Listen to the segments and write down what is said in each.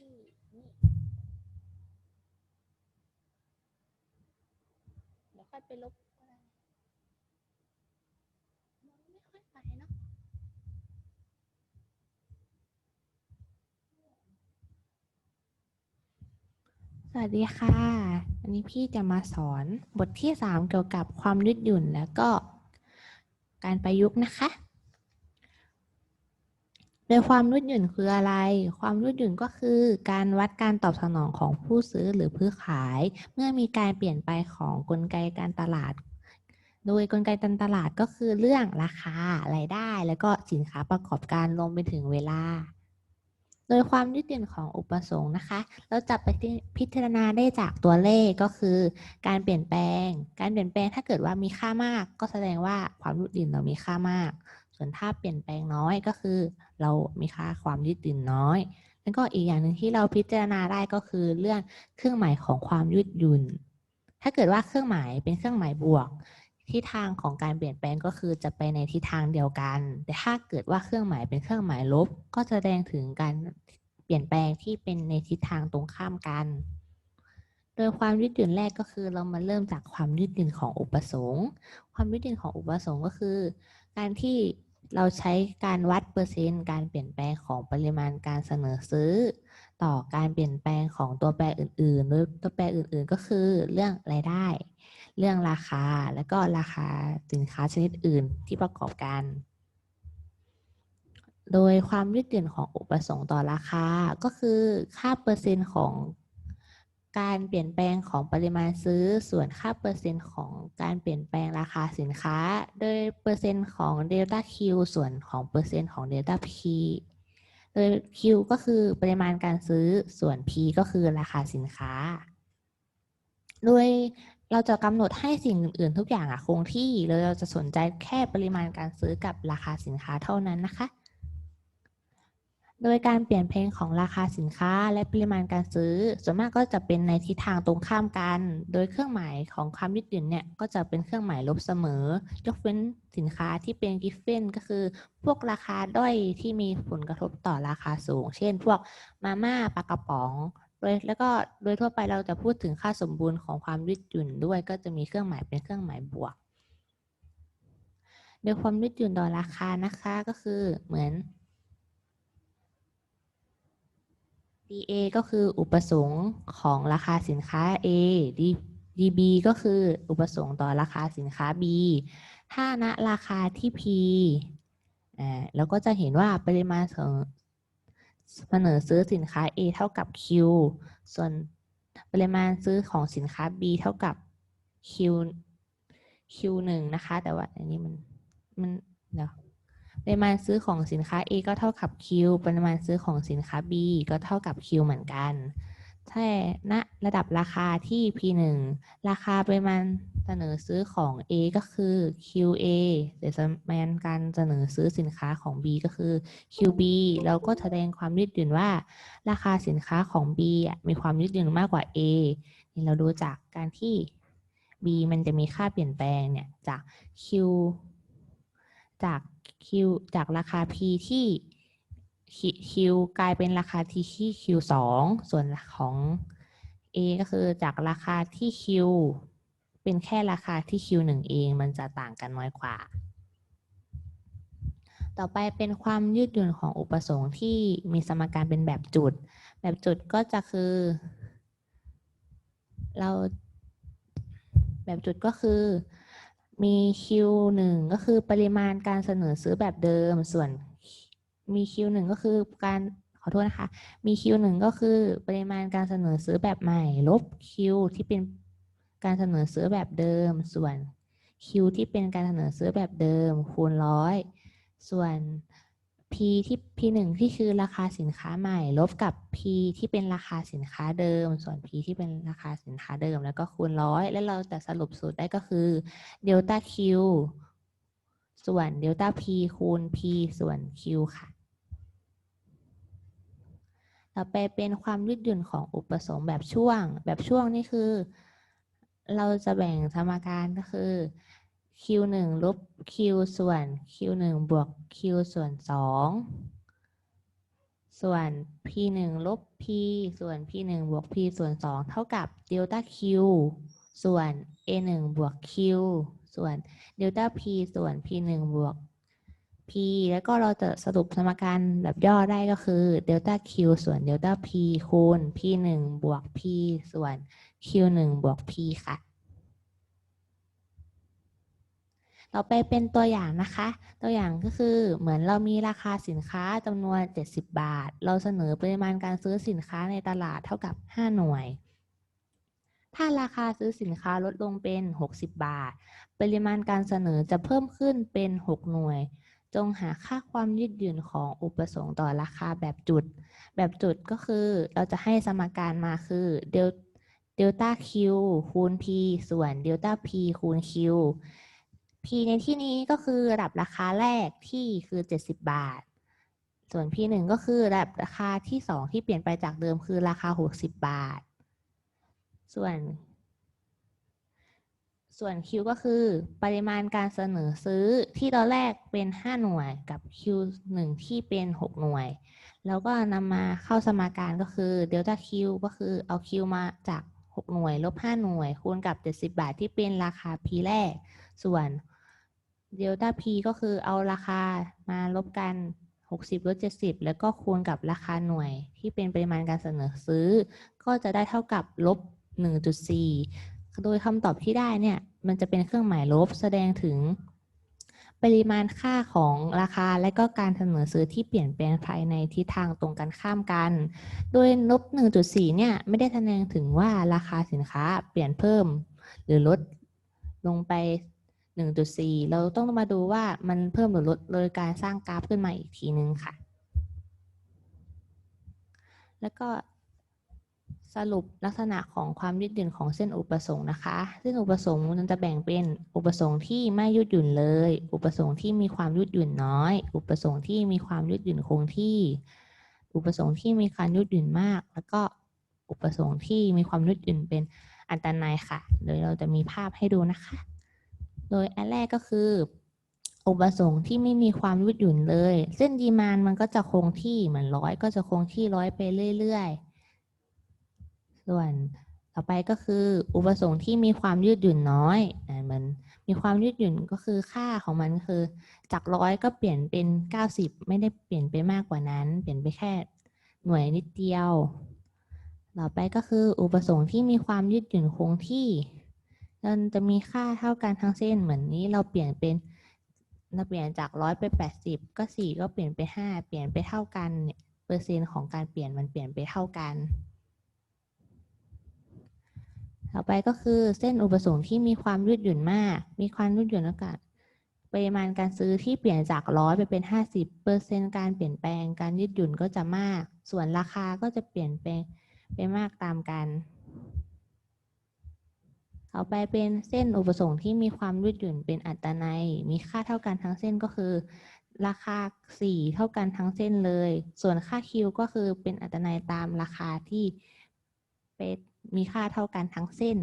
ที่นี่เดี๋ยวค่อยไปลบก็ได้มันไม่ค่อยไปเนาะสวัสดีค่ะวันนี้พี่จะมาสอนบทที่ 3 เกี่ยวกับความยืดหยุ่นแล้วก็การประยุกต์นะคะ โดยความยืดหยุ่นคืออะไร ความยืดหยุ่นก็คือการวัดการตอบสนองของผู้ซื้อหรือผู้ขาย เมื่อมีการเปลี่ยนไปของกลไกการตลาด โดยกลไกการตลาดก็คือเรื่องราคา รายได้ แล้วก็สินค้าประกอบการรวมไปถึงเวลา โดยความยืดหยุ่นของอุปสงค์นะคะ เราจับไปพิจารณาได้จากตัวเลขก็คือ การเปลี่ยนแปลง การเปลี่ยนแปลงถ้าเกิดว่ามีค่ามาก ก็แสดงว่าความยืดหยุ่นเรามีค่ามาก ส่วนถ้าเปลี่ยนแปลงน้อยก็คือ เรามีค่าความยืดหยุ่นน้อย แล้วก็อีกอย่างหนึ่งที่เราพิจารณาได้ก็คือเรื่องเครื่องหมายของความยืดหยุ่น ถ้าเกิดว่าเครื่องหมายเป็นเครื่องหมายบวกทิศทางของการเปลี่ยนแปลงก็คือจะไปในทิศทางเดียวกัน แต่ถ้าเกิดว่าเครื่องหมายเป็นเครื่องหมายลบ ก็จะแสดงถึงการเปลี่ยนแปลงที่เป็นในทิศทางตรงข้ามกัน โดยความยืดหยุ่นแรกก็คือเรามาเริ่มจากความยืดหยุ่นของอุปสงค์ ความยืดหยุ่นของอุปสงค์ก็คือ การที่ เราใช้การวัดเปอร์เซ็นต์การเปลี่ยนแปลงของปริมาณการเสนอซื้อ ต่อการเปลี่ยนแปลงของตัวแปรอื่นๆโดยตัวแปรอื่นๆ ก็คือเรื่องรายได้ เรื่องราคาและก็ราคาสินค้าชนิดอื่นที่ประกอบกัน โดยความยืดหยุ่นของอุปสงค์ต่อราคาก็คือค่าเปอร์เซ็นต์ของ การเปลี่ยนแปลงของปริมาณซื้อส่วนค่าเปอร์เซ็นต์ของการเปลี่ยนแปลงราคาสินค้า โดยเปอร์เซ็นต์ของเดลต้า Q ส่วนของเปอร์เซ็นต์ของเดลต้า P โดย Q ก็คือปริมาณการซื้อส่วน P ก็คือราคาสินค้า โดยเราจะกำหนดให้สิ่งอื่นๆ ทุกอย่างอะคงที่แล้วเราจะสนใจแค่ปริมาณการซื้อกับราคาสินค้าเท่านั้นนะคะ โดยการเปลี่ยนแปลงของราคาสินค้าและปริมาณการซื้อ ส่วนมากก็จะเป็นในทิศทางตรงข้ามกัน โดยเครื่องหมายของความยืดหยุ่นเนี่ยก็จะเป็นเครื่องหมายลบเสมอ ยกเว้นสินค้าที่เป็นกิฟเฟนก็คือ พวกราคาด้อยที่มีผลกระทบต่อราคาสูง เช่น พวกมาม่าปลากระป๋องโดยแล้วก็โดยทั่วไปเราจะพูดถึงค่าสมบูรณ์ของความยืดหยุ่นด้วย ก็จะมีเครื่องหมายเป็นเครื่องหมายบวกโดยความยืดหยุ่นต่อราคานะคะก็คือเหมือน DA ก็คืออุปสงค์ของราคาสินค้า A D DB ก็คืออุปสงค์ต่อราคาสินค้า B ถ้าณราคาที่ P อ่าเราก็จะเห็นว่าปริมาณของเสนอซื้อสินค้า A เท่ากับ Q ส่วนปริมาณซื้อของสินค้า B เท่ากับ Q Q หนึ่งนะคะ แต่ว่าอันนี้มันมันเดี๋ยว ปริมาณซื้อของสินค้า A ก็เท่ากับ Q ปริมาณซื้อของสินค้า B ก็เท่ากับ Q เหมือนกันถ้าณระดับราคาที่ P1 ราคาปริมาณเสนอซื้อของ A ก็คือ QA แต่ปริมาณการเสนอซื้อสินค้าของ B ก็คือ QB เราก็แสดงความยืดหยุ่นว่า ราคาสินค้าของ B มีความยืดหยุ่นมากกว่า A นี่เราดูจากการที่ B มันจะมีค่าเปลี่ยนแปลงเนี่ยจาก Q จาก Q จากราคา P ที่ Q กลายเป็นราคาที่ที่ Q สองส่วนของ A ก็คือจากราคาที่ Q เป็นแค่ราคาที่ Q หนึ่งเองมันจะต่างกันน้อยกว่า ต่อไปเป็นความยืดหยุ่นของอุปสงค์ที่มีสมการเป็นแบบจุด แบบจุดก็จะคือ เรา แบบจุดก็คือ มี Q หนึ่งก็คือปริมาณการเสนอซื้อแบบเดิม ส่วนมี Q หนึ่งก็คือการขอโทษนะคะ มี Q หนึ่งก็คือปริมาณการเสนอซื้อแบบใหม่ ลบ Q ที่เป็นการเสนอซื้อแบบเดิม ส่วน Q ที่เป็นการเสนอซื้อแบบเดิม คูณร้อย ส่วน P ที่ P หนึ่งที่คือราคาสินค้าใหม่ ลบกับ P ที่เป็นราคาสินค้าเดิม ส่วน P ที่เป็นราคาสินค้าเดิม แล้วก็คูณร้อยแล้วเราจะสรุปสูตรได้ก็คือเดลต้า Q ส่วนเดลต้า P คูณ P ส่วน Q ค่ะ ต่อไปเป็นความยืดหยุ่นของอุปสงค์แบบช่วง แบบช่วงนี่คือ เราจะแบ่งสมการก็คือ q หนึ่งลบ q ส่วน q หนึ่งบวก q ส่วนสองส่วน p 1ลบ p ส่วน p 1บวก p ส่วน2เท่ากับ delta q ส่วน a 1บวก q ส่วน delta p ส่วน p 1บวก p แล้วก็เราจะสรุปสมการแบบย่อได้ก็คือ delta q ส่วน delta p คูณ p 1บวก p ส่วน q 1บวก p ค่ะ ต่อไปเป็นตัวอย่างนะคะ ตัวอย่างก็คือเหมือนเรามีราคาสินค้าจำนวน 70 บาท เราเสนอปริมาณการซื้อสินค้าในตลาดเท่ากับ 5 หน่วย ถ้าราคาซื้อสินค้าลดลงเป็น 60 บาท ปริมาณการเสนอจะเพิ่มขึ้นเป็น 6 หน่วย จงหาค่าความยืดหยุ่นของอุปสงค์ต่อราคาแบบจุด แบบจุดก็คือเราจะให้สมการมาคือเดลเดลต้า Q คูณ P ส่วนเดลต้า P คูณ Q P ในที่นี้ก็คือระดับราคาแรกที่คือ 70 บาท ส่วน P 1ก็คือระดับราคาที่ 2 ที่เปลี่ยนไปจากเดิมคือราคา 60 บาท ส่วน ส่วน Q ก็คือปริมาณการเสนอซื้อที่ตอนแรกเป็น 5 หน่วยกับ Q 1ที่เป็น 6 หน่วย แล้วก็นำมาเข้าสมการก็คือ delta Q ก็คือเอา Q มาจาก 6 หน่วย ลบ 5 หน่วย คูณกับ 70 บาทที่เป็นราคา P แรก ส่วน delta P ก็คือเอาราคามาลบกัน 60 ลด 70 แล้วก็คูณกับราคาหน่วยที่เป็นปริมาณการเสนอซื้อ ก็จะได้เท่ากับลบ 1.4 โดยคำตอบที่ได้เนี่ย มันจะเป็นเครื่องหมายลบแสดงถึง ปริมาณค่าของราคาและก็การเสนอซื้อที่เปลี่ยนแปลงภายในทิศทางตรงกันข้ามกัน โดยลบ 1.4 เนี่ย ไม่ได้แสดงถึงว่าราคาสินค้าเปลี่ยนเพิ่ม หรือลดลงไป 1.4 เราต้องมาดูว่ามันเพิ่มหรือลดโดยการสร้างกราฟขึ้นมาอีกทีนึงค่ะ แล้วก็สรุปลักษณะของความยืดหยุ่นของเส้นอุปสงค์นะคะ เส้นอุปสงค์มันจะแบ่งเป็นอุปสงค์ที่ไม่ยืดหยุ่นเลย อุปสงค์ที่มีความยืดหยุ่นน้อย อุปสงค์ที่มีความยืดหยุ่นคงที่ อุปสงค์ที่มีการยืดหยุ่นมาก แล้วก็อุปสงค์ที่มีความยืดหยุ่นเป็นอันตรายค่ะ โดยเราจะมีภาพให้ดูนะคะ โดยอันแรกก็คืออุปสงค์ที่ไม่มีความยืดหยุ่นเลย เส้นดีมานมันก็จะคงที่เหมือนร้อยก็จะคงที่ร้อยไปเรื่อยๆ ส่วนต่อไปก็คืออุปสงค์ที่มีความยืดหยุ่นน้อยอ่ามันมีความยืดหยุ่นก็คือค่าของมันคือ จากร้อยก็เปลี่ยนเป็น 90 ไม่ได้เปลี่ยนไปมากกว่านั้น เปลี่ยนไปแค่หน่วยนิดเดียว ต่อไปก็คืออุปสงค์ที่มีความยืดหยุ่นคงที่ มันจะมีค่าเท่ากันทั้งเส้นเหมือนนี้เราเปลี่ยนเป็นเราเปลี่ยนจากร้อยไปแปดสิบก็สี่ก็เปลี่ยนไปห้าเปลี่ยนไปเท่ากันเนี่ยเปอร์เซ็นต์ของการเปลี่ยนมันเปลี่ยนไปเท่ากัน ต่อไปก็คือเส้นอุปสงค์ที่มีความยืดหยุ่นมาก มีความยืดหยุ่นอากาศปริมาณการซื้อที่เปลี่ยนจากร้อยไปเป็นห้าสิบเปอร์เซ็นต์การเปลี่ยนแปลงการยืดหยุ่นก็จะมาก ส่วนราคาก็จะเปลี่ยนแปลงไปมากตามกัน ต่อไปเป็นเส้นอุปสงค์ที่มีความยืดหยุ่นเป็นอัตนัย มีค่าเท่ากันทั้งเส้นก็คือ ราคา 4 เท่ากันทั้งเส้นเลย ส่วนค่า Q ก็คือเป็นอัตนัยตามราคาที่เป็นมีค่าเท่ากันทั้งเส้น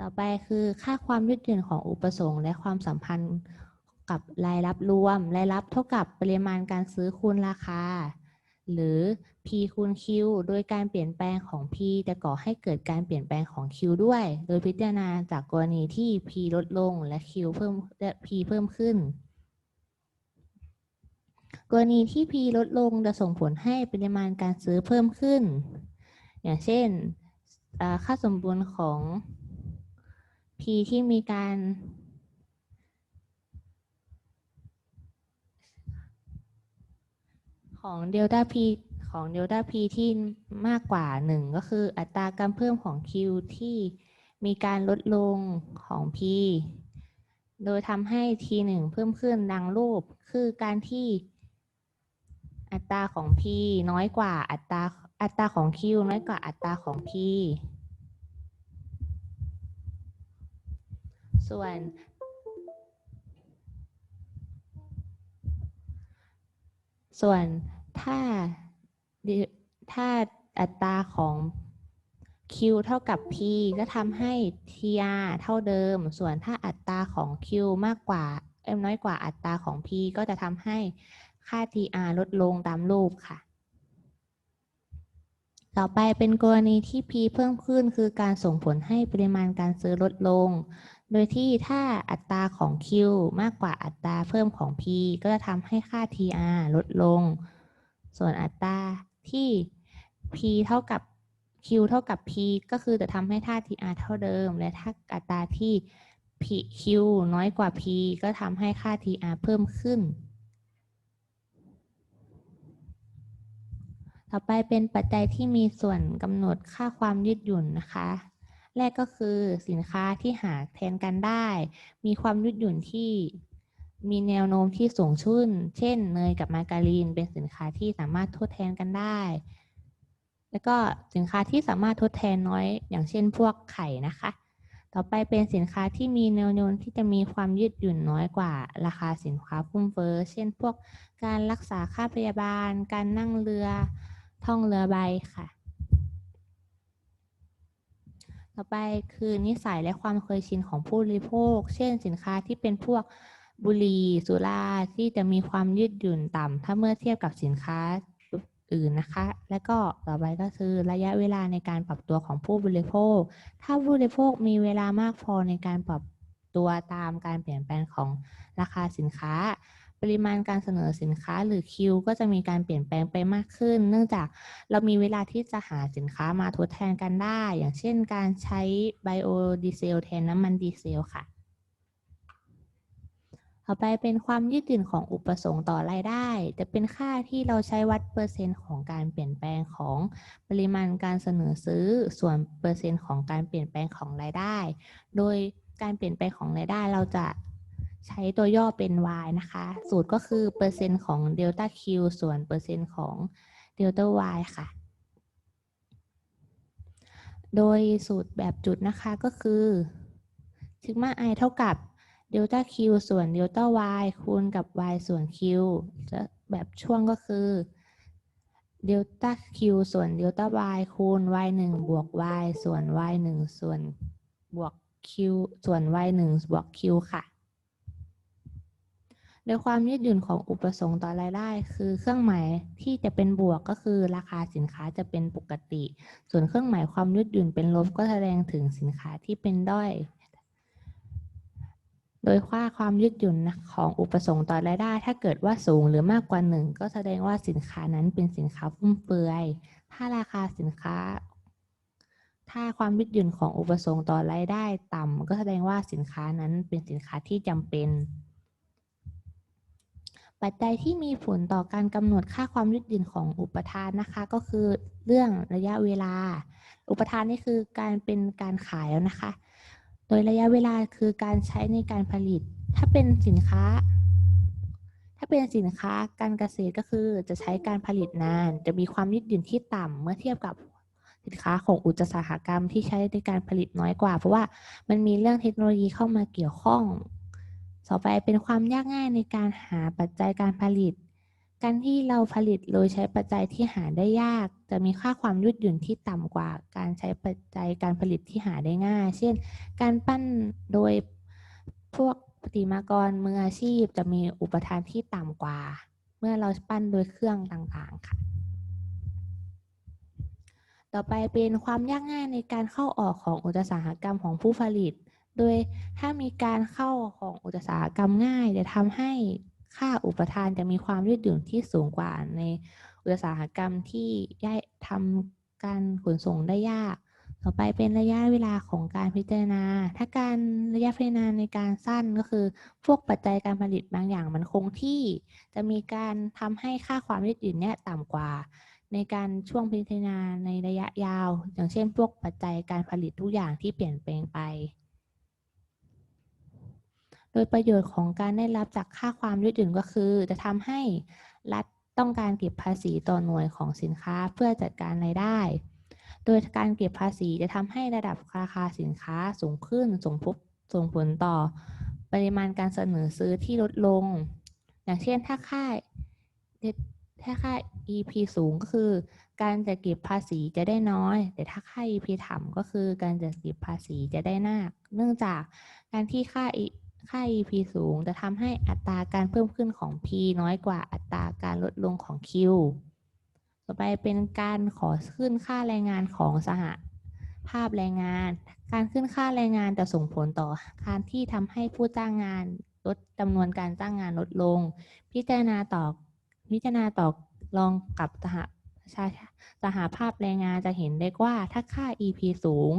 ต่อไปคือค่าความยืดหยุ่นของอุปสงค์และความสัมพันธ์กับรายรับรวม รายรับเท่ากับปริมาณการซื้อคูณราคา หรือ P คูณ Q โดยการเปลี่ยนแปลงของ P จะก่อให้เกิดการเปลี่ยนแปลงของ Q ด้วย โดยพิจารณาจากกรณีที่ P ลดลงและ Q เพิ่มและ P เพิ่มขึ้น กรณีที่ P ลดลงจะส่งผลให้ปริมาณการซื้อเพิ่มขึ้น อย่างเช่นค่าสมบูรณ์ของ P ที่มีการ ของ delta p ของ delta p ที่มากกว่า1ก็คืออัตราการเพิ่มของ q ที่มีการลดลงของ p โดยทำให้ t 1 เพิ่มขึ้นดังรูป คือการที่อัตราของ p น้อยกว่าอัตราอัตราของ q น้อยกว่าอัตราของ p ส่วน ส่วนถ้าถ้าอัตราของ Q เท่ากับ P ก็ทำให้ TR เท่าเดิม ส่วนถ้าอัตราของ Q มากกว่าเอ็มน้อยกว่าอัตราของ P ก็จะทำให้ค่า TR ลดลงตามรูปค่ะ ต่อไปเป็นกรณีที่ P เพิ่มขึ้นคือการส่งผลให้ปริมาณการซื้อลดลง โดยที่ถ้าอัตราของ Q มากกว่าอัตราเพิ่มของ P ก็จะทำให้ค่า TR ลดลง ส่วนอัตราที่ P เท่ากับ Q เท่ากับ P ก็คือจะทำให้ค่า TR เท่าเดิม และถ้าอัตราที่ P Q น้อยกว่า P ก็ทำให้ค่า TR เพิ่มขึ้น ต่อไปเป็นปัจจัยที่มีส่วนกำหนดค่าความยืดหยุ่นนะคะ แรกก็คือสินค้าที่หาแทนกันได้ มีความยืดหยุ่นที่มีแนวโน้มที่สูงขึ้น เช่น เนยกับมาการีนเป็นสินค้าที่สามารถทดแทนกันได้ แล้วก็สินค้าที่สามารถทดแทนน้อย อย่างเช่น พวกไข่นะคะ ต่อไปเป็นสินค้าที่มีแนวโน้มที่จะมีความยืดหยุ่นน้อยกว่าราคาสินค้าฟุ่มเฟ้อ เช่น พวกการรักษาค่าพยาบาล การนั่งเรือ ท่องเรือใบค่ะ ต่อไปคือนิสัยและความเคยชินของผู้บริโภค เช่นสินค้าที่เป็นพวกบุหรี่สุราที่จะมีความยืดหยุ่นต่ำถ้าเมื่อเทียบกับสินค้าอื่นนะคะ และก็ต่อไปก็คือระยะเวลาในการปรับตัวของผู้บริโภค ถ้าผู้บริโภคมีเวลามากพอในการปรับตัวตามการเปลี่ยนแปลงของราคาสินค้า ปริมาณการเสนอสินค้าหรือคิวก็จะมีการเปลี่ยนแปลงไปมากขึ้น เนื่องจากเรามีเวลาที่จะหาสินค้ามาทดแทนกันได้ อย่างเช่นการใช้ไบโอดีเซลแทนน้ำมันดีเซลค่ะ ต่อไปเป็นความยืดหยุ่นของอุปสงค์ต่อรายได้ จะเป็นค่าที่เราใช้วัดเปอร์เซ็นต์ของการเปลี่ยนแปลงของปริมาณการเสนอซื้อส่วนเปอร์เซ็นต์ของการเปลี่ยนแปลงของรายได้ โดยการเปลี่ยนแปลงของรายได้เราจะ ใช้ตัวย่อเป็น y นะคะ สูตรก็คือเปอร์เซ็นต์ของ delta q ส่วนเปอร์เซ็นต์ของ delta y ค่ะ โดยสูตรแบบจุดนะคะก็คือซิกมา i เท่ากับ delta q ส่วน delta y คูณกับ y ส่วน q จะแบบช่วงก็คือ delta q ส่วน delta y คูณ y 1บวก y ส่วน y 1ส่วนบวก q ส่วน y 1บวก q ค่ะ โดยความยืดหยุ่นของอุปสงค์ต่อรายได้ คือเครื่องหมายที่จะเป็นบวกก็คือราคาสินค้าจะเป็นปกติ ส่วนเครื่องหมายความยืดหยุ่นเป็นลบก็แสดงถึงสินค้าที่เป็นด้อย โดยค่าความยืดหยุ่นของอุปสงค์ต่อรายได้ ถ้าเกิดว่าสูงหรือมากกว่าหนึ่งก็แสดงว่าสินค้านั้นเป็นสินค้าฟุ่มเฟือย ถ้าราคาสินค้าถ้าความยืดหยุ่นของอุปสงค์ต่อรายได้ต่ำก็แสดงว่าสินค้านั้นเป็นสินค้าที่จำเป็น ปัจจัยที่มีผลต่อการกำหนดค่าความยืดหยุ่นของอุปทานนะคะ ก็คือเรื่องระยะเวลา อุปทานนี่คือการเป็นการขายแล้วนะคะ โดยระยะเวลาคือการใช้ในการผลิต ถ้าเป็นสินค้า ถ้าเป็นสินค้าการเกษตรก็คือจะใช้การผลิตนาน จะมีความยืดหยุ่นที่ต่ำเมื่อเทียบกับสินค้าของอุตสาหกรรมที่ใช้ในการผลิตน้อยกว่า เพราะว่ามันมีเรื่องเทคโนโลยีเข้ามาเกี่ยวข้อง ต่อไปเป็นความยากง่ายในการหาปัจจัยการผลิต การที่เราผลิตโดยใช้ปัจจัยที่หาได้ยาก จะมีค่าความยืดหยุ่นที่ต่ำกว่า การใช้ปัจจัยการผลิตที่หาได้ง่าย เช่น การปั้นโดยพวกปฏิมากรมืออาชีพจะมีอุปทานที่ต่ำกว่า เมื่อเราปั้นโดยเครื่องต่างๆค่ะ ต่อไปเป็นความยากง่ายในการเข้าออกของอุตสาหกรรมของผู้ผลิต โดยถ้ามีการเข้าของอุตสาหกรรมง่าย จะทำให้ค่าอุปทานจะมีความยืดหยุ่นที่สูงกว่าในอุตสาหกรรมที่ย่ายทำการขนส่งได้ยาก ต่อไปเป็นระยะเวลาของการพิจารณา ถ้าการระยะพิจารณาในการสั้นก็คือ พวกปัจจัยการผลิตบางอย่างมันคงที่ จะมีการทำให้ค่าความยืดหยุ่นเนี่ยต่ำกว่า ในการช่วงพิจารณาในระยะยาว อย่างเช่น พวกปัจจัยการผลิตทุกอย่างที่เปลี่ยนแปลงไป โดยประโยชน์ของการได้รับจากค่าความยืดหยุ่นก็คือ จะทำให้รัฐต้องการเก็บภาษีต่อหน่วยของสินค้าเพื่อจัดการรายได้ โดยการเก็บภาษีจะทำให้ระดับราคาสินค้าสูงขึ้นส่งผลส่งผลต่อปริมาณการเสนอซื้อที่ลดลง อย่างเช่นถ้าค่าถ้าค่า EP สูงก็คือ การจะเก็บภาษีจะได้น้อย แต่ถ้าค่า EP ต่ำก็คือ การจะเก็บภาษีจะได้มาก เนื่องจากการที่ค่า ค่า EP สูง จะทำให้อัตราการเพิ่มขึ้นของ P น้อยกว่าอัตราการลดลงของ Q ต่อไปเป็นการขอขึ้นค่าแรงงานของสหภาพแรงงาน การขึ้นค่าแรงงานจะส่งผลต่อการที่ทำให้ผู้จ้างงานลดจำนวนการจ้างงานลดลง พิจารณาต่อพิจารณาต่อรองกับสหชาสหภาพแรงงานจะเห็นได้ว่าถ้าค่า EP สูง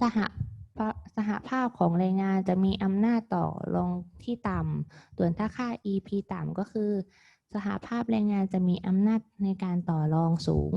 สหภา สหภาพของแรงงานจะมีอำนาจต่อรองที่ต่ำส่วนถ้าค่า EP ต่ำก็คือ สหภาพแรงงานจะมีอำนาจในการต่อรองสูง